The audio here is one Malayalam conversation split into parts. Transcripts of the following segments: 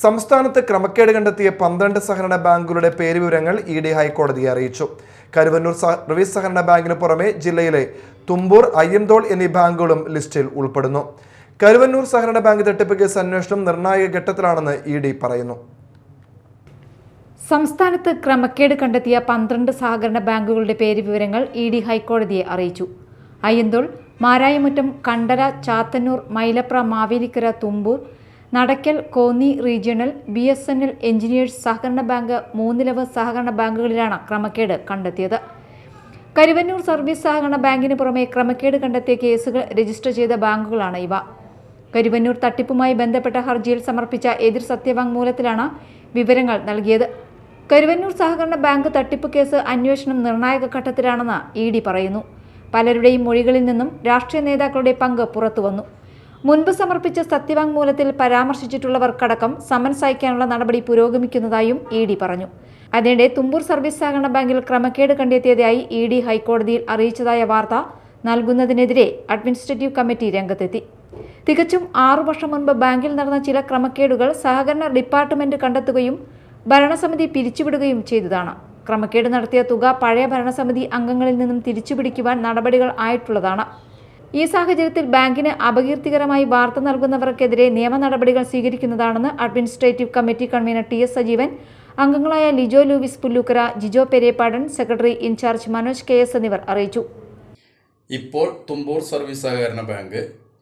സംസ്ഥാനത്ത് ക്രമക്കേട് കണ്ടെത്തിയ പന്ത്രണ്ട് സഹകരണ ബാങ്കുകളുടെ പേര് വിവരങ്ങൾ ഇ ഡി ഹൈക്കോടതിയെ അറിയിച്ചു. കരുവന്നൂർ സർവീസ് സഹകരണ ബാങ്കിന് പുറമെ ജില്ലയിലെ തുമ്പൂർ അയ്യന്തോൾ എന്നീ ബാങ്കുകളും ലിസ്റ്റിൽ ഉൾപ്പെടുന്നു. കരുവന്നൂർ സഹകരണ ബാങ്ക് തട്ടിപ്പ് കേസ് അന്വേഷണം നിർണായക ഘട്ടത്തിലാണെന്ന് ഇ ഡി പറയുന്നു. സംസ്ഥാനത്ത് ക്രമക്കേട് കണ്ടെത്തിയ പന്ത്രണ്ട് സഹകരണ ബാങ്കുകളുടെ പേര് വിവരങ്ങൾ ഇ ഡി ഹൈക്കോടതിയെ അറിയിച്ചു. Ayyanthole Marayamuttam Kandala Chathannoor Mylapra Mavelikkara Thumboor Nadakkal Konni regional B S N L engineers സഹകരണ ബാങ്ക് മൂന്നിലവ് സഹകരണ ബാങ്കുകളിലാണ് ക്രമക്കേട് കണ്ടെത്തിയത്. കരുവന്നൂർ സർവീസ് സഹകരണ ബാങ്കിന് പുറമെ ക്രമക്കേട് കണ്ടെത്തിയ കേസുകൾ രജിസ്റ്റർ ചെയ്ത ബാങ്കുകളാണ് ഇവ. കരുവന്നൂർ തട്ടിപ്പുമായി ബന്ധപ്പെട്ട ഹർജിയിൽ സമർപ്പിച്ച എതിർ സത്യവാങ്മൂലത്തിലാണ് വിവരങ്ങൾ നൽകിയത്. കരുവന്നൂർ സഹകരണ ബാങ്ക് തട്ടിപ്പ് കേസ് അന്വേഷണം നിർണായക ഘട്ടത്തിലാണെന്ന് ഇ ഡി പറയുന്നു. പലരുടെയും മൊഴികളിൽ നിന്നും രാഷ്ട്രീയ നേതാക്കളുടെ പങ്ക് പുറത്തുവന്നു. മുൻപ് സമർപ്പിച്ച സത്യവാങ്മൂലത്തിൽ പരാമർശിച്ചിട്ടുള്ളവർക്കടക്കം സമൻസ് അയക്കാനുള്ള നടപടി പുരോഗമിക്കുന്നതായും ഇ ഡി പറഞ്ഞു. അതിനിടെ തുമ്പൂർ സർവീസ് സഹകരണ ബാങ്കിൽ ക്രമക്കേട് കണ്ടെത്തിയതായി ഇ ഡി ഹൈക്കോടതിയിൽ അറിയിച്ചതായ വാർത്ത നൽകുന്നതിനെതിരെ അഡ്മിനിസ്ട്രേറ്റീവ് കമ്മിറ്റി രംഗത്തെത്തി. തികച്ചും ആറു വർഷം മുൻപ് ബാങ്കിൽ നടന്ന ചില ക്രമക്കേടുകൾ സഹകരണ ഡിപ്പാർട്ട്മെന്റ് കണ്ടെത്തുകയും ഭരണസമിതി പിരിച്ചുവിടുകയും ചെയ്തതാണ്. ക്രമക്കേട് നടത്തിയ തുക പഴയ ഭരണസമിതി അംഗങ്ങളിൽ നിന്നും തിരിച്ചുപിടിക്കുവാൻ നടപടികൾ ആയിട്ടുള്ളതാണ്. ഈ സാഹചര്യത്തിൽ ബാങ്കിന് അപകീർത്തികരമായി വാർത്ത നൽകുന്നവർക്കെതിരെ നിയമ നടപടികൾ സ്വീകരിക്കുന്നതാണെന്ന് administrative committee convener T S Sajeevan അംഗങ്ങളായ Lijo Louis Pullookkara Jijo Perepadan secretary in charge Manoj K S എന്നിവർ അറിയിച്ചു. ഇപ്പോൾ തുമ്പൂർ സർവീസ് സഹകരണ ബാങ്ക്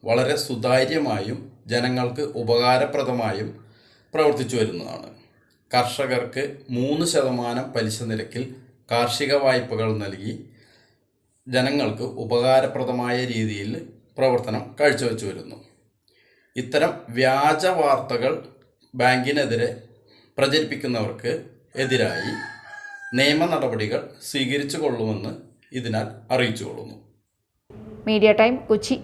വളരെ സുതാര്യമായും ജനങ്ങൾക്ക് ഉപകാരപ്രദമായും പ്രവർത്തിച്ചു വരുന്നതാണ്. കർഷകർക്ക് മൂന്ന് ശതമാനം പലിശ നിരക്കിൽ കാർഷിക വായ്പകൾ നൽകി ജനങ്ങൾക്ക് ഉപകാരപ്രദമായ രീതിയിൽ പ്രവർത്തനം കാഴ്ചവെച്ചു വരുന്നു. ഇത്തരം വ്യാജ വാർത്തകൾ ബാങ്കിനെതിരെ പ്രചരിപ്പിക്കുന്നവർക്ക് എതിരായി നിയമ നടപടികൾ സ്വീകരിച്ചു കൊള്ളുമെന്ന് ഇതിനാൽ അറിയിച്ചു കൊള്ളുന്നു. Media time Kochi.